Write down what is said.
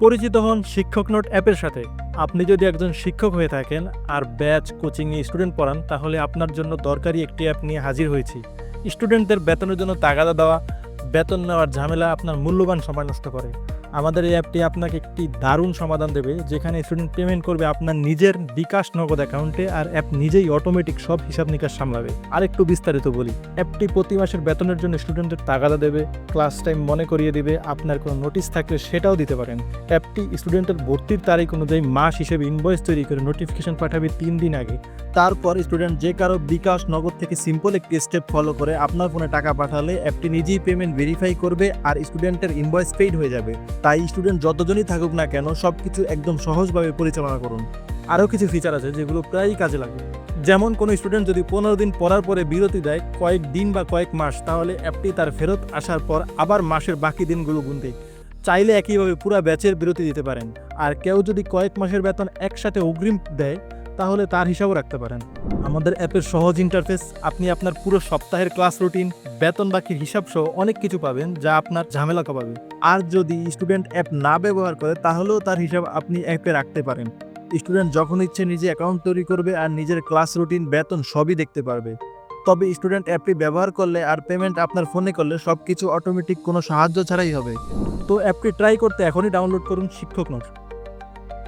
পরিচিত হন শিক্ষক নোট অ্যাপের সাথে। আপনি যদি একজন শিক্ষক হয়ে থাকেন আর ব্যাচ কোচিংয়ে স্টুডেন্ট পড়ান, তাহলে আপনার জন্য দরকারি একটি অ্যাপ নিয়ে হাজির হয়েছি। স্টুডেন্টদের বেতনের জন্য তাগাদা দেওয়া, বেতন নেওয়ার ঝামেলা আপনার মূল্যবান সময় নষ্ট করে। আমাদের এই অ্যাপটি আপনাকে একটি দারুণ সমাধান দেবে, যেখানে স্টুডেন্ট পেমেন্ট করবে আপনার নিজের বিকাশ নগদ অ্যাকাউন্টে আর অ্যাপ নিজেই অটোমেটিক সব হিসাব নিকাশ সামলাবে। আর একটু বিস্তারিত বলি, অ্যাপটি প্রতি মাসের বেতনের জন্য স্টুডেন্টের তাগাদা দেবে ক্লাস টাইম মনে করিয়ে দিবে, আপনার কোনো নোটিশ থাকলে সেটাও দিতে পারেন। অ্যাপটি স্টুডেন্টের ভর্তির তারিখ অনুযায়ী মাস হিসেবে ইনভয়েস তৈরি করে নোটিফিকেশন পাঠাবে তিন দিন আগে। তারপর স্টুডেন্ট যে কারও বিকাশ নগদ থেকে সিম্পল একটি স্টেপ ফলো করে আপনার ফোনে টাকা পাঠালে অ্যাপটি নিজেই পেমেন্ট ভেরিফাই করবে আর স্টুডেন্টের ইনভয়েস পেইড হয়ে যাবে। তাই স্টুডেন্ট যতজনই থাকুক না কেন সব কিছু একদম সহজভাবে পরিচালনা করুন। আরও কিছু ফিচার আছে যেগুলো প্রায়ই কাজে লাগে। যেমন কোনো স্টুডেন্ট যদি পনেরো দিন পড়ার পরে বিরতি দেয় কয়েক দিন বা কয়েক মাস, তাহলে অ্যাপটি তার ফেরত আসার পর আবার মাসের বাকি দিনগুলো গুনতে। চাইলে একইভাবে পুরো ব্যাচের বিরতি দিতে পারেন। আর কেউ যদি কয়েক মাসের বেতন একসাথে অগ্রিম দেয় তাহলে তার হিসাবও রাখতে পারেন। আমাদের অ্যাপের সহজ ইন্টারফেস আপনি আপনার পুরো সপ্তাহের ক্লাস রুটিন বেতন বাকির হিসাব সহ অনেক কিছু পাবেন যা আপনার ঝামেলা কমাবে। আর যদি স্টুডেন্ট অ্যাপ না ব্যবহার করে, তাহলেও তার হিসাব আপনি অ্যাপে রাখতে পারেন। স্টুডেন্ট যখন ইচ্ছে নিজে অ্যাকাউন্ট তৈরি করবে আর নিজের ক্লাস রুটিন বেতন সবই দেখতে পারবে। তবে স্টুডেন্ট অ্যাপটি ব্যবহার করলে আর পেমেন্ট আপনার ফোনে করলে সব কিছু অটোমেটিক কোনো সাহায্য ছাড়াই হবে। তো অ্যাপটি ট্রাই করতে এখনই ডাউনলোড করুন শিক্ষক নোট